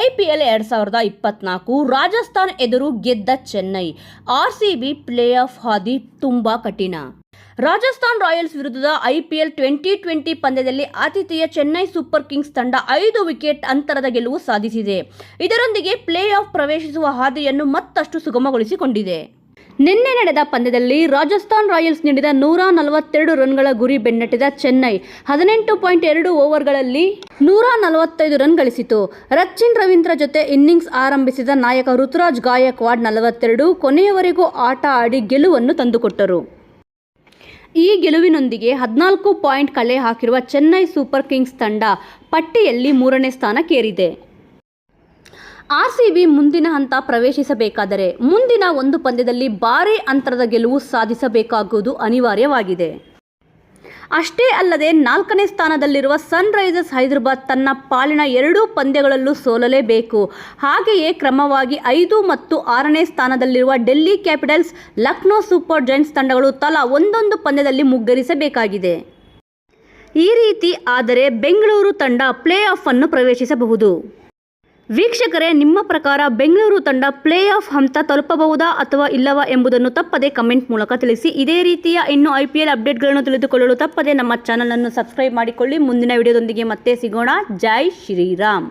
IPL ಎರಡ್ ಸಾವಿರದ ಇಪ್ಪತ್ನಾಲ್ಕು ರಾಜಸ್ಥಾನ್ ಎದುರು ಗೆದ್ದ Chennai. R C B play off ಹಾದಿ ತುಂಬಾ ಕಠಿಣ. ರಾಜಸ್ಥಾನ್ ರಾಯಲ್ಸ್ ವಿರುದ್ಧದ ಐಪಿಎಲ್ ಟ್ವೆಂಟಿ ಟ್ವೆಂಟಿ ಪಂದ್ಯದಲ್ಲಿ ಆತಿಥೇಯ ಚೆನ್ನೈ ಸೂಪರ್ ಕಿಂಗ್ಸ್ ತಂಡ ಐದು ವಿಕೆಟ್ ಅಂತರದ ಗೆಲುವು ಸಾಧಿಸಿದೆ. ಇದರೊಂದಿಗೆ ಪ್ಲೇ ಆಫ್ ಪ್ರವೇಶಿಸುವ ಹಾದಿಯನ್ನು ಮತ್ತಷ್ಟು ಸುಗಮಗೊಳಿಸಿಕೊಂಡಿದೆ. ನಿನ್ನೆ ನಡೆದ ಪಂದ್ಯದಲ್ಲಿ ರಾಜಸ್ಥಾನ್ ರಾಯಲ್ಸ್ ನೀಡಿದ ನೂರ ನಲವತ್ತೆರಡು ರನ್ಗಳ ಗುರಿ ಬೆನ್ನಟ್ಟಿದ ಚೆನ್ನೈ. ಹದಿನೆಂಟು ಪಾಯಿಂಟ್ ಎರಡು ಓವರ್ಗಳಲ್ಲಿ ನೂರ ನಲವತ್ತೈದು ರನ್ ಗಳಿಸಿತು. ರಚಿನ್ ರವೀಂದ್ರ ಜೊತೆ ಇನ್ನಿಂಗ್ಸ್ ಆರಂಭಿಸಿದ ನಾಯಕ ಋತುರಾಜ್ ಗಾಯಕ್ವಾಡ್ ನಲವತ್ತೆರಡು, ಕೊನೆಯವರೆಗೂ ಆಟ ಆಡಿ ಗೆಲುವನ್ನು ತಂದುಕೊಟ್ಟರು. ಈ ಗೆಲುವಿನೊಂದಿಗೆ ಹದಿನಾಲ್ಕು ಪಾಯಿಂಟ್ ಕಲೆ ಹಾಕಿರುವ ಚೆನ್ನೈ ಸೂಪರ್ ಕಿಂಗ್ಸ್ ತಂಡ ಪಟ್ಟಿಯಲ್ಲಿ ಮೂರನೇ ಸ್ಥಾನಕ್ಕೇರಿದೆ. ಆರ್ಸಿಬಿ ಮುಂದಿನ ಹಂತ ಪ್ರವೇಶಿಸಬೇಕಾದರೆ ಮುಂದಿನ ಒಂದು ಪಂದ್ಯದಲ್ಲಿ ಭಾರೀ ಅಂತರದ ಗೆಲುವು ಸಾಧಿಸಬೇಕಾಗುವುದು ಅನಿವಾರ್ಯವಾಗಿದೆ. ಅಷ್ಟೇ ಅಲ್ಲದೆ ನಾಲ್ಕನೇ ಸ್ಥಾನದಲ್ಲಿರುವ ಸನ್ ರೈಸರ್ಸ್ ಹೈದರಾಬಾದ್ ತನ್ನ ಪಾಲಿನ ಎರಡೂ ಪಂದ್ಯಗಳಲ್ಲೂ ಸೋಲಲೇಬೇಕು. ಹಾಗೆಯೇ ಕ್ರಮವಾಗಿ ಐದು ಮತ್ತು ಆರನೇ ಸ್ಥಾನದಲ್ಲಿರುವ Delhi Capitals, Lucknow Super Giants ತಂಡಗಳು ತಲಾ ಒಂದೊಂದು ಪಂದ್ಯದಲ್ಲಿ ಮುಗ್ಗರಿಸಬೇಕಾಗಿದೆ. ಈ ರೀತಿ ಆದರೆ ಬೆಂಗಳೂರು ತಂಡ ಪ್ಲೇ ಆಫ್ ಅನ್ನು ಪ್ರವೇಶಿಸಬಹುದು. ವೀಕ್ಷಕರೇ, ನಿಮ್ಮ ಪ್ರಕಾರ ಬೆಂಗಳೂರು ತಂಡ ಪ್ಲೇ ಆಫ್ ಹಂತ ತಲುಪಬಹುದಾ ಅಥವಾ ಇಲ್ಲವಾ ಎಂಬುದನ್ನು ತಪ್ಪದೆ ಕಮೆಂಟ್ ಮೂಲಕ ತಿಳಿಸಿ. ಇದೇ ರೀತಿಯ ಇನ್ನು ಐ ಪಿ ಎಲ್ ಅಪ್ಡೇಟ್ಗಳನ್ನು ತಿಳಿದುಕೊಳ್ಳಲು ತಪ್ಪದೆ ನಮ್ಮ ಚಾನಲನ್ನು ಸಬ್ಸ್ಕ್ರೈಬ್ ಮಾಡಿಕೊಳ್ಳಿ. ಮುಂದಿನ ವಿಡಿಯೋದೊಂದಿಗೆ ಮತ್ತೆ ಸಿಗೋಣ. ಜೈ ಶ್ರೀರಾಮ್.